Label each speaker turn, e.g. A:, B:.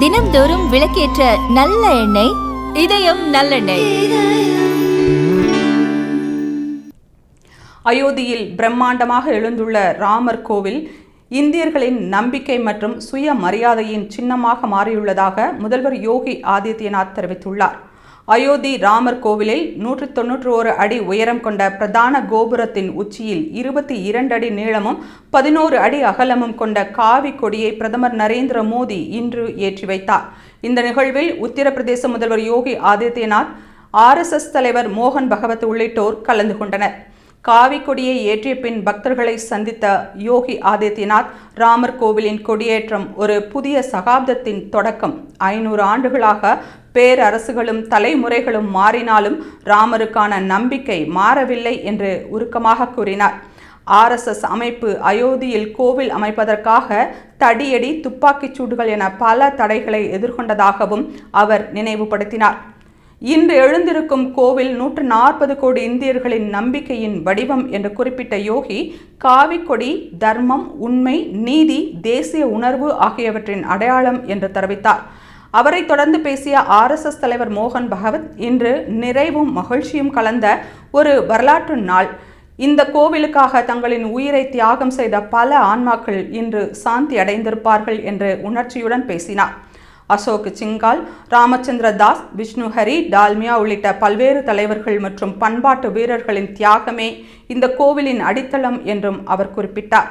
A: தினம்தோறும் விளக்கேற்ற நல்ல எண்ணெய் இதயம் நல்லெண்ணெய்.
B: அயோத்தியில் பிரம்மாண்டமாக எழுந்துள்ள ராமர் கோவில் இந்தியர்களின் நம்பிக்கை மற்றும் சுய மரியாதையின் சின்னமாக மாறியுள்ளதாக முதல்வர் யோகி ஆதித்யநாத் தெரிவித்துள்ளார். அயோத்தி ராமர் கோவிலில் நூற்றி தொன்னூற்றி ஒரு அடி உயரம் கொண்ட பிரதான கோபுரத்தின் உச்சியில் இருபத்தி இரண்டு அடி நீளமும் பதினோரு அடி அகலமும் கொண்ட காவி கொடியை பிரதமர் நரேந்திர மோடி இன்று ஏற்றி வைத்தார். இந்த நிகழ்வில் உத்தரப்பிரதேச முதல்வர் யோகி ஆதித்யநாத் ஆர்எஸ்எஸ் தலைவர் மோகன் பகவத் உள்ளிட்டோர் கலந்து கொண்டனர். காவி கொடியை ஏற்றிய பின் பக்தர்களை சந்தித்த யோகி ஆதித்யநாத் ராமர் கோவிலின் கொடியேற்றம் ஒரு புதிய சகாப்தத்தின் தொடக்கம். ஐநூறு ஆண்டுகளாக பேரரசுகளும் தலைமுறைகளும் மாறினாலும் ராமருக்கான நம்பிக்கை மாறவில்லை என்று உருக்கமாக கூறினார். ஆர்எஸ்எஸ் அமைப்பு அயோத்தியில் கோவில் அமைப்பதற்காக தடியடி துப்பாக்கிச் சூடுகள் என பல தடைகளை எதிர்கொண்டதாகவும் அவர் நினைவுபடுத்தினார். இன்று எழுந்திருக்கும் கோவில் நூற்று நாற்பது கோடி இந்தியர்களின் நம்பிக்கையின் வடிவம் என்று குறிப்பிட்ட யோகி காவி கொடி தர்மம் உண்மை நீதி தேசிய உணர்வு ஆகியவற்றின் அடையாளம் என்று தெரிவித்தார். அவரை தொடர்ந்து பேசிய ஆர்எஸ்எஸ் தலைவர் மோகன் பகவத் இன்று நிறைவும் மகிழ்ச்சியும் கலந்த ஒரு வரலாற்று நாள். இந்த கோவிலுக்காக தங்களின் உயிரை தியாகம் செய்த பல ஆன்மாக்கள் இன்று சாந்தி அடைந்திருப்பார்கள் என்று உணர்ச்சியுடன் பேசினார். அசோக் சிங்கால் ராமச்சந்திர தாஸ் விஷ்ணுஹரி டால்மியா உள்ளிட்ட பல்வேறு தலைவர்கள் மற்றும் பண்பாட்டு வீரர்களின் தியாகமே இந்த கோவிலின் அடித்தளம் என்றும் அவர் குறிப்பிட்டார்.